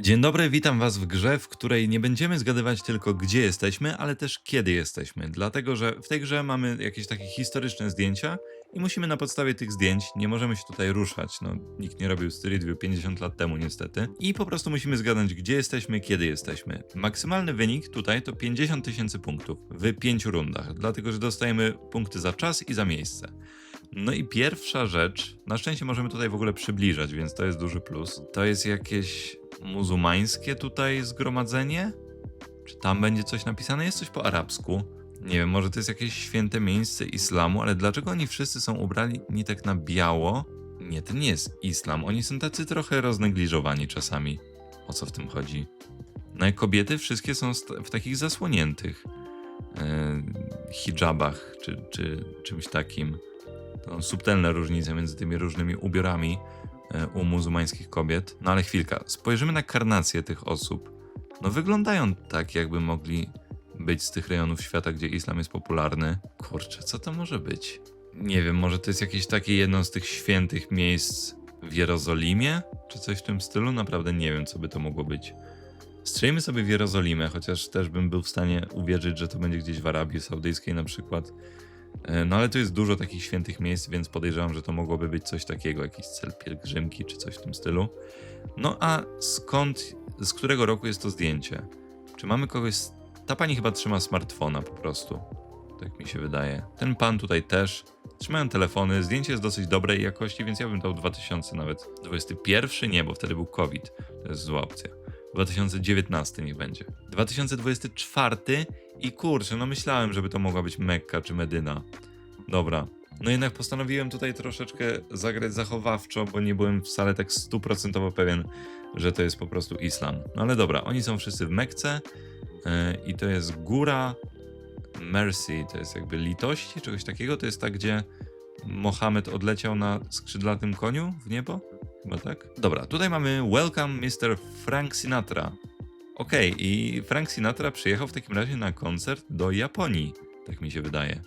Dzień dobry, witam Was w grze, w której nie będziemy zgadywać tylko gdzie jesteśmy, ale też kiedy jesteśmy. Dlatego, że w tej grze mamy jakieś takie historyczne zdjęcia i musimy na podstawie tych zdjęć, nie możemy się tutaj ruszać. No, nikt nie robił Street View 50 lat temu niestety. I po prostu musimy zgadnąć gdzie jesteśmy, kiedy jesteśmy. Maksymalny wynik tutaj to 50 tysięcy punktów w pięciu rundach, dlatego że dostajemy punkty za czas i za miejsce. No i pierwsza rzecz, na szczęście możemy tutaj w ogóle przybliżać, więc to jest duży plus. To jest jakieś muzułmańskie tutaj zgromadzenie? Czy tam będzie coś napisane? Jest coś po arabsku. Nie wiem, może to jest jakieś święte miejsce islamu, ale dlaczego oni wszyscy są ubrani nie tak na biało? Nie, to nie jest islam. Oni są tacy trochę roznegliżowani czasami. O co w tym chodzi? No i kobiety wszystkie są w takich zasłoniętych e, hijabach, czy, czy czymś takim. To są subtelne różnice między tymi różnymi ubiorami u muzułmańskich kobiet. No ale chwilka, spojrzymy na karnację tych osób. No wyglądają tak, jakby mogli być z tych rejonów świata, gdzie islam jest popularny. Kurczę, co to może być? Nie wiem, może to jest jakieś takie jedno z tych świętych miejsc w Jerozolimie? Czy coś w tym stylu? Naprawdę nie wiem, co by to mogło być. Strzelimy sobie w Jerozolimę, chociaż też bym był w stanie uwierzyć, że to będzie gdzieś w Arabii Saudyjskiej na przykład. E, No ale tu jest dużo takich świętych miejsc, więc podejrzewam, że to mogłoby być coś takiego, jakiś cel pielgrzymki czy coś w tym stylu. No a skąd, z którego roku jest to zdjęcie? Czy mamy kogoś... Ta pani chyba trzyma smartfona po prostu. Tak mi się wydaje. Ten pan tutaj też. Trzymają telefony, zdjęcie jest dosyć dobrej jakości, więc ja bym dał 2000 nawet. 21 nie, bo wtedy był COVID. To jest zła opcja. 2019 niech będzie. 2024 i kurczę, no myślałem, żeby to mogła być Mekka czy Medyna. Dobra. No jednak postanowiłem tutaj troszeczkę zagrać zachowawczo, bo nie byłem wcale tak stuprocentowo pewien, że to jest po prostu islam. No ale dobra, oni są wszyscy w Mekce yy, i to jest góra Mercy, to jest jakby litości, czegoś takiego. To jest tak, gdzie Mohamed odleciał na skrzydlatym koniu w niebo? Chyba tak? Dobra, tutaj mamy Welcome Mr. Frank Sinatra. Okej, i Frank Sinatra przyjechał w takim razie na koncert do Japonii, tak mi się wydaje.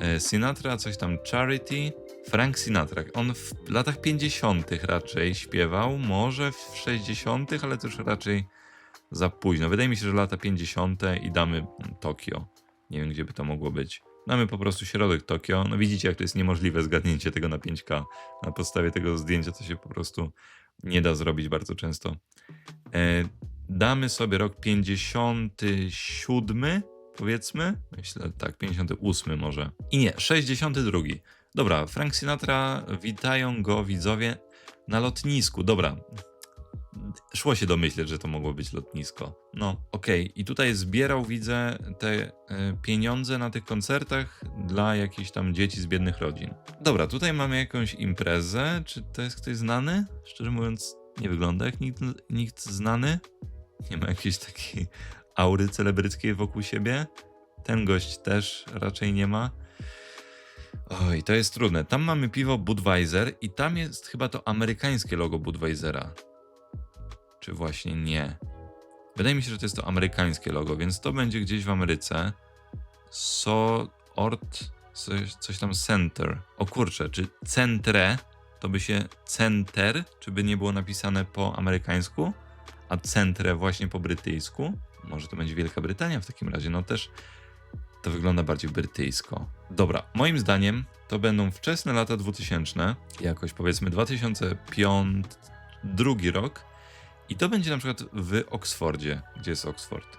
E, Sinatra, coś tam Charity. Frank Sinatra. On w latach 50. raczej śpiewał, może w 60., ale już raczej za późno. Wydaje mi się, że lata 50. i damy Tokio. Nie wiem, gdzie by to mogło być. Damy po prostu środek Tokio. No widzicie, jak to jest niemożliwe zgadnięcie tego na 5K. Na podstawie tego zdjęcia to się po prostu nie da zrobić bardzo często. E, damy sobie rok 57, powiedzmy. Myślę, tak, 58 może. I nie, 62. Dobra, Frank Sinatra, witają go widzowie na lotnisku. Dobra, szło się domyśleć, że to mogło być lotnisko. No, okej. I tutaj zbierał, widzę, te e, pieniądze na tych koncertach dla jakichś tam dzieci z biednych rodzin. Dobra, tutaj mamy jakąś imprezę. Czy to jest ktoś znany? Szczerze mówiąc, nie wygląda jak nikt, nikt znany. Nie ma jakiejś takiej aury celebryckiej wokół siebie. Ten gość też raczej nie ma. Oj, to jest trudne. Tam mamy piwo Budweiser i tam jest chyba to amerykańskie logo Budweisera. Czy właśnie nie? Wydaje mi się, że to jest to amerykańskie logo, więc to będzie gdzieś w Ameryce. So Ort, coś, coś tam Center. O kurczę, czy Centre to by się Center, czy by nie było napisane po amerykańsku, a Centre właśnie po brytyjsku? Może to będzie Wielka Brytania w takim razie, no też to wygląda bardziej brytyjsko. Dobra, moim zdaniem to będą wczesne lata 2000, jakoś powiedzmy 2005, drugi rok i to będzie na przykład w Oksfordzie. Gdzie jest Oxford?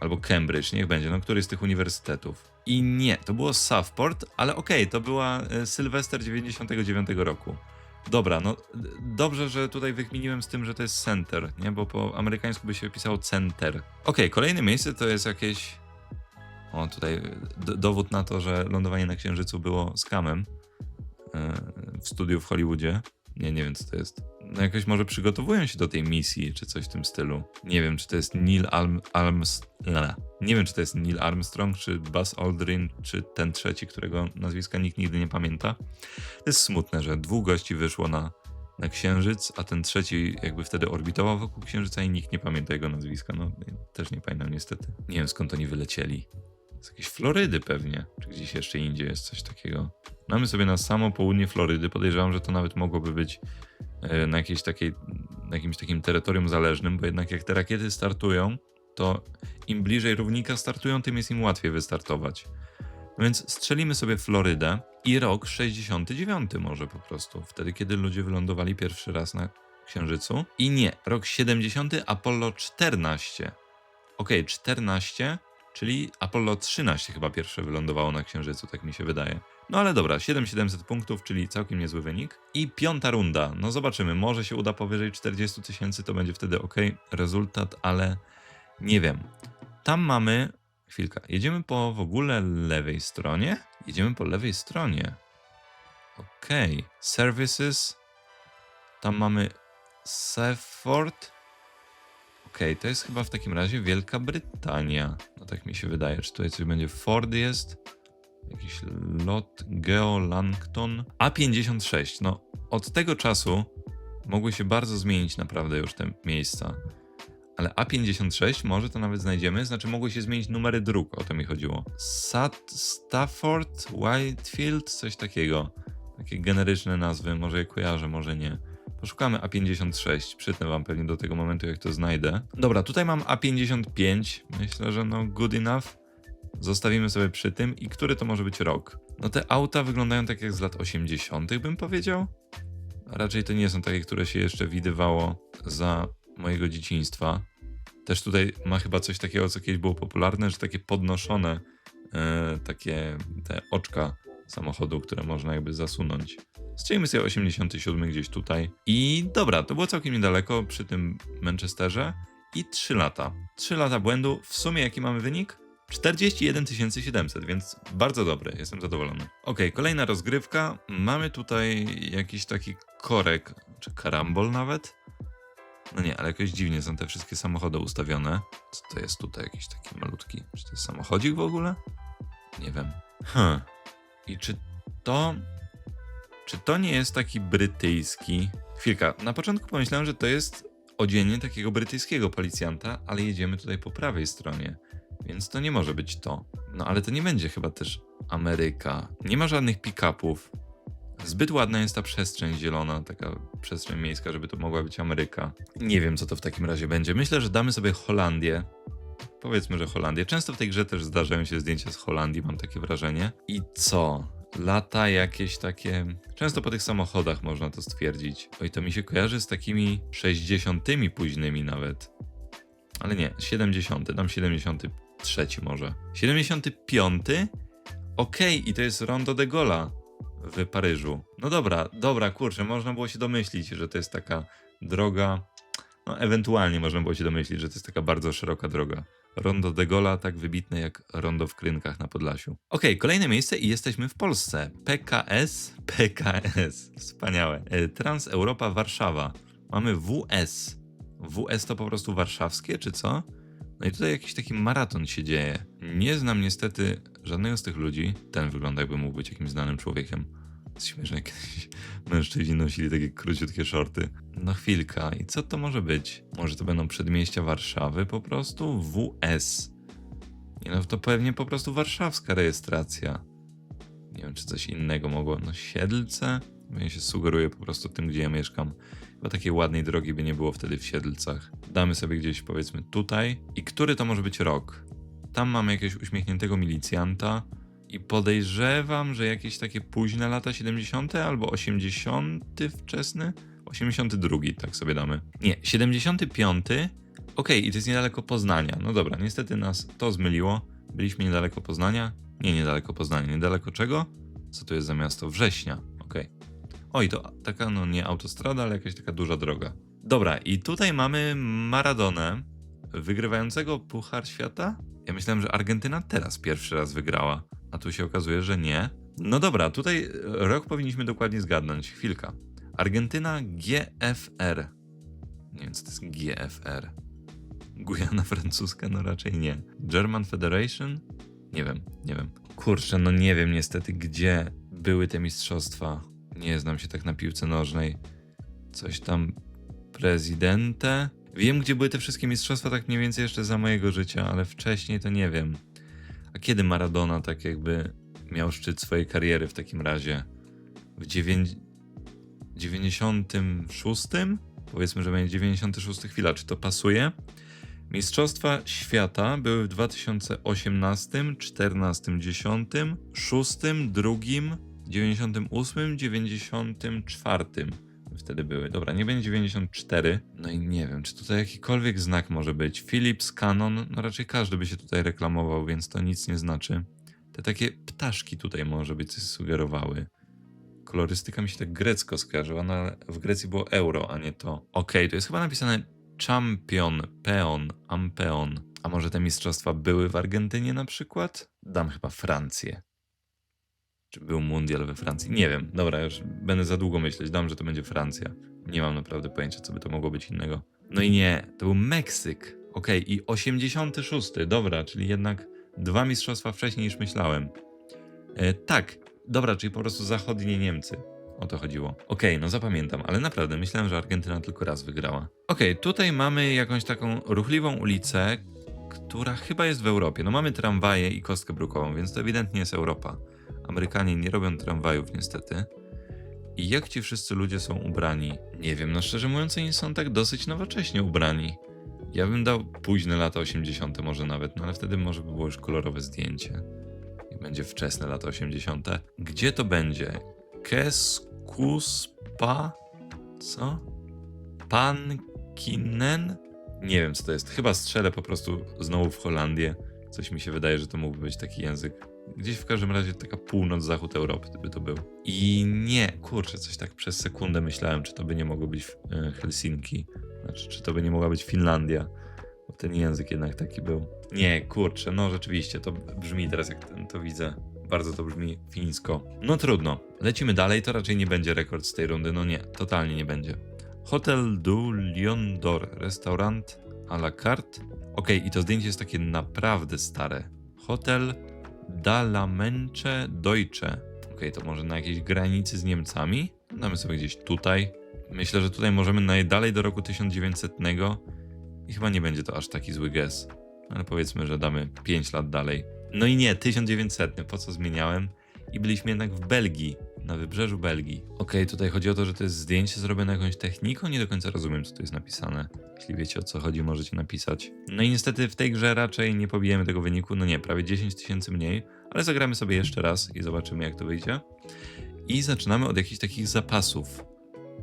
Albo Cambridge, niech będzie, no który z tych uniwersytetów. I nie, to było Southport, ale okej, to była e, Sylwester 99 roku. Dobra, no dobrze, że tutaj wykminiłem z tym, że to jest center, nie? Bo po amerykańsku by się pisało center. Okej, kolejne miejsce to jest jakieś... O, tutaj dowód na to, że lądowanie na Księżycu było skamem e, w studiu w Hollywoodzie. Nie, nie wiem co to jest. Jakoś może przygotowują się do tej misji, czy coś w tym stylu. Nie wiem, czy to jest Neil Arm, Arms... la. Nie wiem, czy to jest Neil Armstrong, czy Buzz Aldrin, czy ten trzeci, którego nazwiska nikt nigdy nie pamięta. To jest smutne, że dwóch gości wyszło na, na Księżyc, a ten trzeci jakby wtedy orbitował wokół Księżyca i nikt nie pamięta jego nazwiska. No, też nie pamiętam niestety. Nie wiem, skąd oni wylecieli. Z jakiejś Florydy pewnie, czy gdzieś jeszcze indziej jest coś takiego. Mamy sobie na samo południe Florydy. Podejrzewam, że to nawet mogłoby być na jakiejś takiej na jakimś takim terytorium zależnym, bo jednak jak te rakiety startują, to im bliżej równika startują, tym jest im łatwiej wystartować. No więc strzelimy sobie Florydę i rok 69 może po prostu, wtedy kiedy ludzie wylądowali pierwszy raz na Księżycu. I nie, rok 70 Apollo 14. Okej, 14, czyli Apollo 13 chyba pierwsze wylądowało na Księżycu, tak mi się wydaje. No ale dobra, 7700 punktów, czyli całkiem niezły wynik. I piąta runda, no zobaczymy, może się uda powyżej 40 tysięcy, to będzie wtedy ok rezultat, ale nie wiem. Tam mamy, chwilkę, jedziemy po w ogóle lewej stronie? Jedziemy po lewej stronie. Okej, services, tam mamy Sefford. Okej, to jest chyba w takim razie Wielka Brytania. No tak mi się wydaje. Czy tutaj coś będzie? Ford jest. Jakiś lot Geo Langton. A56. No, od tego czasu mogły się bardzo zmienić naprawdę już te miejsca. Ale A56 może to nawet znajdziemy, znaczy mogły się zmienić numery dróg, o to mi chodziło. Sat, Stafford, Whitefield, coś takiego. Takie generyczne nazwy, może je kojarzę, może nie. Poszukamy A56, przytnę wam pewnie do tego momentu, jak to znajdę. Dobra, tutaj mam A55, myślę, że no good enough. Zostawimy sobie przy tym i który to może być rok? No te auta wyglądają tak jak z lat 80., bym powiedział. A raczej to nie są takie, które się jeszcze widywało za mojego dzieciństwa. Też tutaj ma chyba coś takiego, co kiedyś było popularne, że takie podnoszone, e, takie te oczka samochodu, które można jakby zasunąć. Strzelimy sobie 87 gdzieś tutaj. I dobra, to było całkiem niedaleko przy tym Manchesterze. I 3 lata. 3 lata błędu. W sumie jaki mamy wynik? 41 700, więc bardzo dobry, jestem zadowolony. Ok, kolejna rozgrywka. Mamy tutaj jakiś taki korek, czy karambol nawet. No nie, ale jakoś dziwnie są te wszystkie samochody ustawione. Co to jest tutaj jakiś taki malutki? Czy to jest samochodzik w ogóle? Nie wiem. Hm. I czy to. Czy to nie jest taki brytyjski. Chwilka, na początku pomyślałem, że to jest odzienie takiego brytyjskiego policjanta, ale jedziemy tutaj po prawej stronie. Więc to nie może być to. No ale to nie będzie chyba też Ameryka. Nie ma żadnych pick-upów. Zbyt ładna jest ta przestrzeń zielona, taka przestrzeń miejska, żeby to mogła być Ameryka. Nie wiem, co to w takim razie będzie. Myślę, że damy sobie Holandię. Powiedzmy, że Holandię. Często w tej grze też zdarzają się zdjęcia z Holandii, mam takie wrażenie. I co? Lata jakieś takie. Często po tych samochodach można to stwierdzić. Oj, to mi się kojarzy z takimi 60 późnymi nawet. Ale nie, 70, dam 73 może. 75? Okej, i to jest Rondo de Gola w Paryżu. No dobra, dobra, kurczę, można było się domyślić, że to jest taka droga. No, ewentualnie można było się domyślić, że to jest taka bardzo szeroka droga. Rondo de Gola tak wybitne jak rondo w Krynkach na Podlasiu. Okej, kolejne miejsce i jesteśmy w Polsce. PKS, PKS, wspaniałe. E, Transeuropa Warszawa. Mamy WS. WS to po prostu warszawskie, czy co? No i tutaj jakiś taki maraton się dzieje. Nie znam niestety żadnego z tych ludzi. Ten wygląda jakby mógł być jakimś znanym człowiekiem. Śmieszne, kiedyś mężczyźni nosili takie króciutkie shorty. No chwilka, i co to może być? Może to będą przedmieścia Warszawy po prostu? WS. Nie no, to pewnie po prostu warszawska rejestracja. Nie wiem, czy coś innego mogło. No Siedlce? Ja się sugeruję po prostu tym, gdzie ja mieszkam. Bo takiej ładnej drogi by nie było wtedy w Siedlcach. Damy sobie gdzieś powiedzmy tutaj. I który to może być rok? Tam mamy jakiegoś uśmiechniętego milicjanta. I podejrzewam, że jakieś takie późne lata 70. albo 80. wczesny? 82, tak sobie damy. Nie, 75. Okej, i to jest niedaleko Poznania. No dobra, niestety nas to zmyliło. Byliśmy niedaleko Poznania. Nie niedaleko Poznania, niedaleko czego? Co to jest za miasto? Września. Okej. Oj, to taka, no nie autostrada, ale jakaś taka duża droga. Dobra, i tutaj mamy Maradonę, wygrywającego Puchar Świata. Ja myślałem, że Argentyna teraz pierwszy raz wygrała, a tu się okazuje, że nie. No dobra, tutaj rok powinniśmy dokładnie zgadnąć. Chwilka. Argentyna GFR. Nie wiem, co to jest GFR. Gujana francuska? No raczej nie. German Federation? Nie wiem, nie wiem. Kurczę, no nie wiem niestety, gdzie były te mistrzostwa. Nie znam się tak na piłce nożnej. Coś tam prezydente. Wiem, gdzie były te wszystkie mistrzostwa, tak mniej więcej jeszcze za mojego życia, ale wcześniej to nie wiem. A kiedy Maradona tak jakby miał szczyt swojej kariery w takim razie? W dziewięć... 96? Powiedzmy, że będzie 96 chwila. Czy to pasuje? Mistrzostwa Świata były w 2018, 14, 10, 6, 2, 98, 94. Wtedy były. Dobra, nie będzie 94. No i nie wiem, czy tutaj jakikolwiek znak może być. Philips, Canon, no raczej każdy by się tutaj reklamował, więc to nic nie znaczy. Te takie ptaszki tutaj może być coś sugerowały. Kolorystyka mi się tak grecko skojarzyła, no ale w Grecji było euro, a nie to. Okej, to jest chyba napisane Champion, Peon, Ampeon. A może te mistrzostwa były w Argentynie na przykład? Dam chyba Francję. Czy był mundial we Francji? Nie wiem. Dobra, już będę za długo myśleć. Dam, że to będzie Francja. Nie mam naprawdę pojęcia, co by to mogło być innego. No i nie, to był Meksyk. Okej, i 86. Dobra, czyli jednak dwa mistrzostwa wcześniej niż myślałem. E, tak, dobra, czyli po prostu zachodnie Niemcy. O to chodziło. Okej, no zapamiętam, ale naprawdę myślałem, że Argentyna tylko raz wygrała. Okej, tutaj mamy jakąś taką ruchliwą ulicę, która chyba jest w Europie. No mamy tramwaje i kostkę brukową, więc to ewidentnie jest Europa. Amerykanie nie robią tramwajów niestety. I jak ci wszyscy ludzie są ubrani? Nie wiem, no szczerze mówiąc, oni są tak dosyć nowocześnie ubrani. Ja bym dał późne lata 80. może nawet, no ale wtedy może by było już kolorowe zdjęcie. I będzie wczesne lata 80. Gdzie to będzie? Keskuspa? Co? Pankinen? Nie wiem co to jest. Chyba strzelę po prostu znowu w Holandię. Coś mi się wydaje, że to mógłby być taki język. Gdzieś w każdym razie taka północ-zachód Europy by to był. I nie, kurczę, coś tak przez sekundę myślałem, czy to by nie mogło być e, Helsinki. Znaczy, czy to by nie mogła być Finlandia. Bo ten język jednak taki był. Nie, kurczę, no rzeczywiście, to brzmi teraz jak ten, to widzę. Bardzo to brzmi fińsko. No trudno. Lecimy dalej, to raczej nie będzie rekord z tej rundy. No nie, totalnie nie będzie. Hotel du Lion d'Or, restaurant à la carte. Okej, i to zdjęcie jest takie naprawdę stare. Hotel Dalamenche Deutsche. Okej, to może na jakiejś granicy z Niemcami? Damy sobie gdzieś tutaj. Myślę, że tutaj możemy najdalej do roku 1900 i chyba nie będzie to aż taki zły guess. Ale powiedzmy, że damy 5 lat dalej. No i nie, 1900, po co zmieniałem? I byliśmy jednak w Belgii, na wybrzeżu Belgii. Okej, tutaj chodzi o to, że to jest zdjęcie zrobione jakąś techniką, nie do końca rozumiem, co tu jest napisane. Jeśli wiecie o co chodzi, możecie napisać. No i niestety w tej grze raczej nie pobijemy tego wyniku, no nie, prawie 10 tysięcy mniej, ale zagramy sobie jeszcze raz i zobaczymy, jak to wyjdzie. I zaczynamy od jakichś takich zapasów.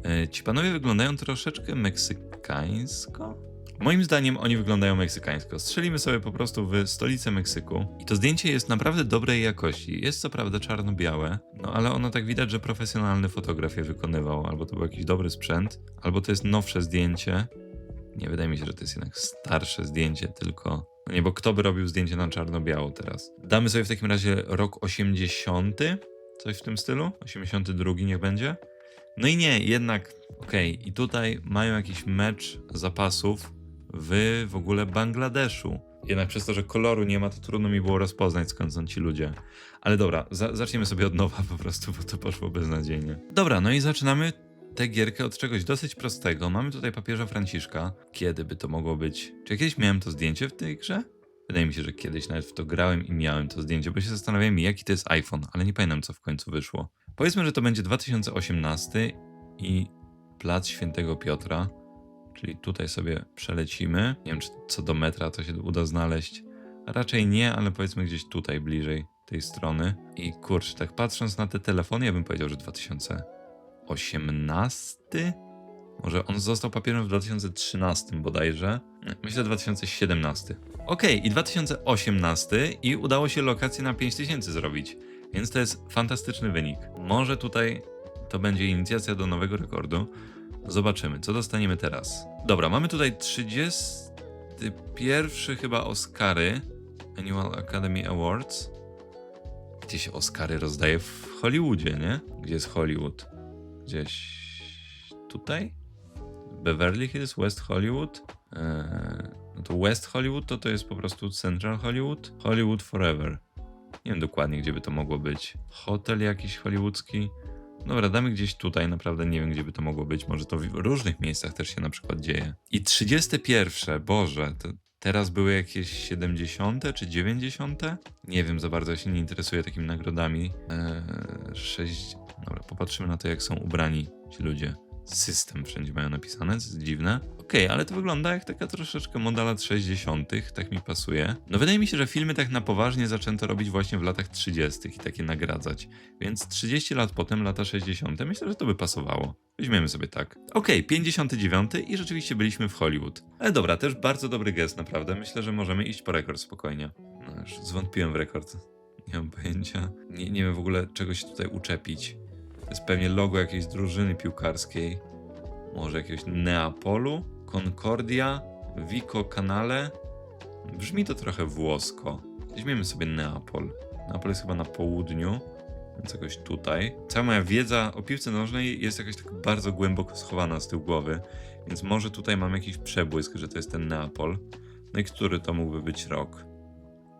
E, Ci panowie wyglądają troszeczkę meksykańsko. Moim zdaniem oni wyglądają meksykańsko. Strzelimy sobie po prostu w stolicę Meksyku. I to zdjęcie jest naprawdę dobrej jakości. Jest co prawda czarno-białe, no ale ono tak widać, że profesjonalny fotograf je wykonywał. Albo to był jakiś dobry sprzęt, albo to jest nowsze zdjęcie. Nie wydaje mi się, że to jest jednak starsze zdjęcie, tylko. No nie, bo kto by robił zdjęcie na czarno-biało teraz? Damy sobie w takim razie rok 80. Coś w tym stylu? 82 niech będzie. No i nie, jednak okej. I tutaj mają jakiś mecz zapasów w w ogóle Bangladeszu. Jednak przez to, że koloru nie ma, to trudno mi było rozpoznać skąd są ci ludzie. Ale dobra, za zaczniemy sobie od nowa po prostu, bo to poszło beznadziejnie. Dobra, no i zaczynamy tę gierkę od czegoś dosyć prostego. Mamy tutaj papieża Franciszka. Kiedy by to mogło być? Czy kiedyś miałem to zdjęcie w tej grze? Wydaje mi się, że kiedyś nawet w to grałem i miałem to zdjęcie, bo się zastanawiałem, jaki to jest iPhone, ale nie pamiętam, co w końcu wyszło. Powiedzmy, że to będzie 2018 i Plac Świętego Piotra, czyli tutaj sobie przelecimy. Nie wiem, czy co do metra to się uda znaleźć. Raczej nie, ale powiedzmy gdzieś tutaj bliżej tej strony. I kurczę, tak patrząc na te telefony, ja bym powiedział, że 2018? Może on został papierem w 2013 bodajże. Myślę 2017. Okej, i 2018 i udało się lokację na 5000 zrobić. Więc to jest fantastyczny wynik. Może tutaj to będzie inicjacja do nowego rekordu. Zobaczymy, co dostaniemy teraz. Dobra, mamy tutaj 31 chyba Oscary. Annual Academy Awards. Gdzie się Oscary rozdaje w Hollywoodzie, nie? Gdzie jest Hollywood? Gdzieś tutaj? Beverly Hills, West Hollywood? Eee, no to West Hollywood to to jest po prostu Central Hollywood? Hollywood Forever. Nie wiem dokładnie, gdzie by to mogło być. Hotel jakiś hollywoodzki. Dobra, damy gdzieś tutaj, naprawdę nie wiem, gdzie by to mogło być. Może to w różnych miejscach też się na przykład dzieje. I 31, Boże, to teraz były jakieś 70 czy 90? Nie wiem za bardzo, ja się nie interesuję takimi nagrodami. Eee, 6... Dobra, popatrzymy na to, jak są ubrani ci ludzie. System wszędzie mają napisane, to jest dziwne. Okej, ale to wygląda jak taka troszeczkę moda lat 60., tak mi pasuje. No wydaje mi się, że filmy tak na poważnie zaczęto robić właśnie w latach 30. i takie nagradzać. Więc 30 lat potem, lata 60., myślę, że to by pasowało. Weźmiemy sobie tak. Okej, 59 i rzeczywiście byliśmy w Hollywood. Ale dobra, też bardzo dobry gest, naprawdę. Myślę, że możemy iść po rekord spokojnie. No już zwątpiłem w rekord. Nie mam pojęcia. Nie, nie wiem w ogóle czego się tutaj uczepić. To jest pewnie logo jakiejś drużyny piłkarskiej. Może jakiegoś Neapolu, Concordia, Vico Canale. Brzmi to trochę włosko. Weźmiemy sobie Neapol. Neapol jest chyba na południu, więc jakoś tutaj. Cała moja wiedza o piłce nożnej jest jakaś tak bardzo głęboko schowana z tyłu głowy, więc może tutaj mam jakiś przebłysk, że to jest ten Neapol. No i który to mógłby być rok?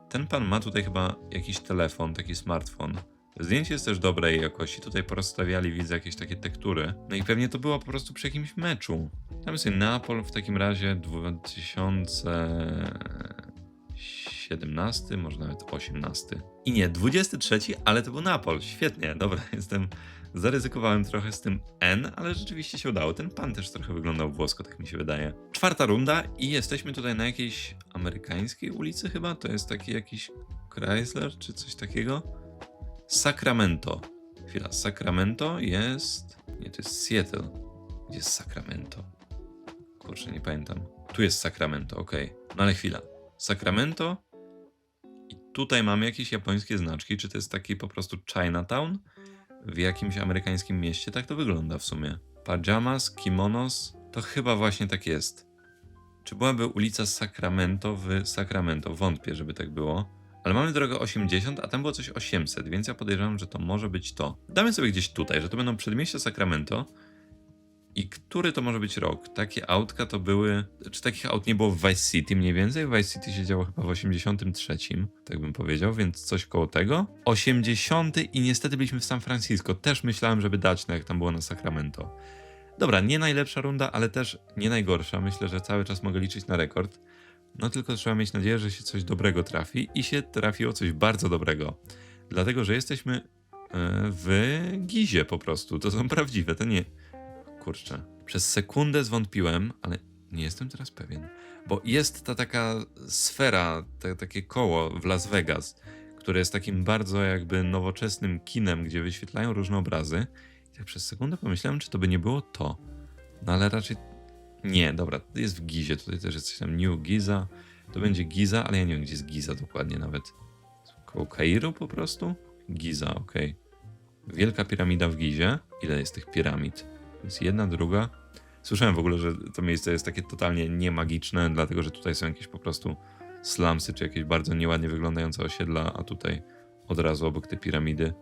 Ten pan ma tutaj chyba jakiś telefon, taki smartfon. Zdjęcie jest też dobrej jakości. Tutaj porozstawiali, widzę, jakieś takie tektury. No i pewnie to było po prostu przy jakimś meczu. Tam sobie Neapol w takim razie 2017, może nawet 18. I nie, 23, ale to był Neapol. Świetnie, dobra, jestem. Zaryzykowałem trochę z tym N, ale rzeczywiście się udało. Ten pan też trochę wyglądał włosko, tak mi się wydaje. Czwarta runda i jesteśmy tutaj na jakiejś amerykańskiej ulicy chyba. To jest taki jakiś Chrysler czy coś takiego. Sacramento. Chwila, Sacramento jest. Nie, to jest Seattle. Gdzie jest Sacramento? Kurczę, nie pamiętam. Tu jest Sacramento, okej. No ale chwila. Sacramento. I tutaj mamy jakieś japońskie znaczki. Czy to jest taki po prostu Chinatown w jakimś amerykańskim mieście? Tak to wygląda w sumie. Pajamas, kimonos. To chyba właśnie tak jest. Czy byłaby ulica Sacramento w Sacramento? Wątpię, żeby tak było. Ale mamy drogę 80, a tam było coś 800, więc ja podejrzewam, że to może być to. Damy sobie gdzieś tutaj, że to będą przedmieścia Sacramento. I który to może być rok? Takie autka to były. Czy takich aut nie było w Vice City mniej więcej? Vice City się działo chyba w 83, tak bym powiedział, więc coś koło tego. 80 i niestety byliśmy w San Francisco. Też myślałem, żeby dać, no jak tam było na Sacramento. Dobra, nie najlepsza runda, ale też nie najgorsza. Myślę, że cały czas mogę liczyć na rekord. No tylko trzeba mieć nadzieję, że się coś dobrego trafi i się trafiło coś bardzo dobrego. Dlatego, że jesteśmy e, w Gizie po prostu. To są prawdziwe, to nie. Kurczę. Przez sekundę zwątpiłem, ale nie jestem teraz pewien. Bo jest ta taka sfera, te, takie koło w Las Vegas, które jest takim bardzo jakby nowoczesnym kinem, gdzie wyświetlają różne obrazy. I tak przez sekundę pomyślałem, czy to by nie było to. No ale raczej nie, dobra, to jest w Gizie, tutaj też jest coś tam New Giza. To będzie Giza, ale ja nie wiem, gdzie jest Giza dokładnie nawet. Koło Kairu po prostu? Giza, okej. Wielka piramida w Gizie. Ile jest tych piramid? To jest jedna, druga. Słyszałem w ogóle, że to miejsce jest takie totalnie niemagiczne, dlatego że tutaj są jakieś po prostu slumsy, czy jakieś bardzo nieładnie wyglądające osiedla, a tutaj od razu obok te piramidy.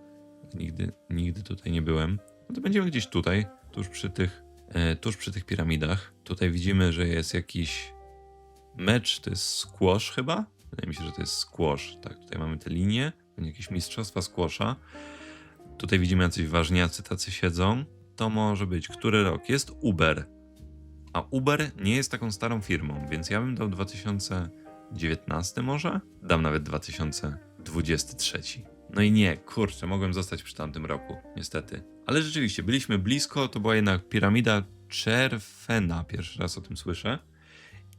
Nigdy, nigdy tutaj nie byłem. No to będziemy gdzieś tutaj, tuż przy tych tuż przy tych piramidach. Tutaj widzimy, że jest jakiś mecz, to jest squash chyba? Wydaje mi się, że to jest squash. Tak, tutaj mamy te linie, jakieś mistrzostwa squasha. Tutaj widzimy jacyś ważniacy tacy siedzą. To może być, który rok? Jest Uber. A Uber nie jest taką starą firmą, więc ja bym dał 2019 może? Dam nawet 2023. No i nie, kurczę, mogłem zostać przy tamtym roku, niestety. Ale rzeczywiście, byliśmy blisko, to była jednak piramida Czerfena, pierwszy raz o tym słyszę.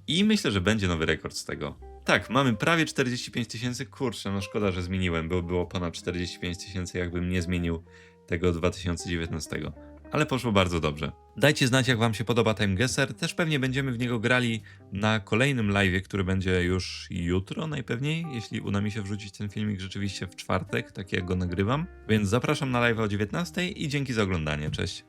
I myślę, że będzie nowy rekord z tego. Tak, mamy prawie 45 tysięcy, kurczę, no szkoda, że zmieniłem, bo było ponad 45 tysięcy, jakbym nie zmienił tego 2019. Ale poszło bardzo dobrze. Dajcie znać, jak Wam się podoba Time Guesser. Też pewnie będziemy w niego grali na kolejnym live, który będzie już jutro najpewniej, jeśli uda mi się wrzucić ten filmik rzeczywiście w czwartek, tak jak go nagrywam. Więc zapraszam na live o 19 i dzięki za oglądanie. Cześć.